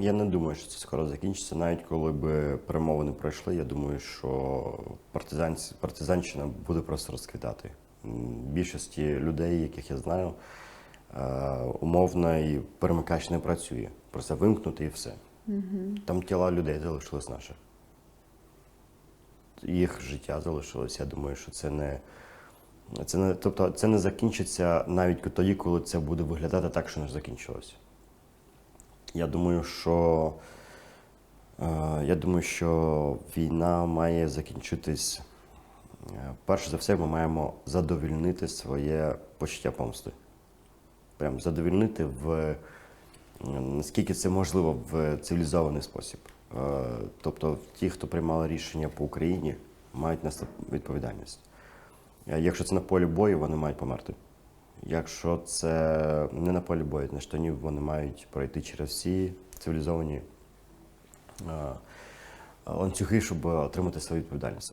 Я не думаю, що це скоро закінчиться. Навіть коли би перемовини пройшли, я думаю, що партизанці, партизанщина буде просто розквітати. Більшості людей, яких я знаю, е, умовно і перемикач не працює. Просто вимкнути і все. Там тіла людей залишились наших. Їх життя залишилось. Я думаю, що це не. Це не, тобто це не закінчиться навіть тоді, коли це буде виглядати так, що не закінчилось. Я думаю, що е, я думаю, що війна має закінчитись. е, Перш за все, ми маємо задовільнити своє почуття помсти. Прям задовільнити в е, наскільки це можливо в цивілізований спосіб. Тобто, ті, хто приймали рішення по Україні, мають нести відповідальність. Якщо це на полі бою, вони мають померти. Якщо це не на полі бою, на штанів вони мають пройти через всі цивілізовані е, ланцюги, щоб отримати свою відповідальність.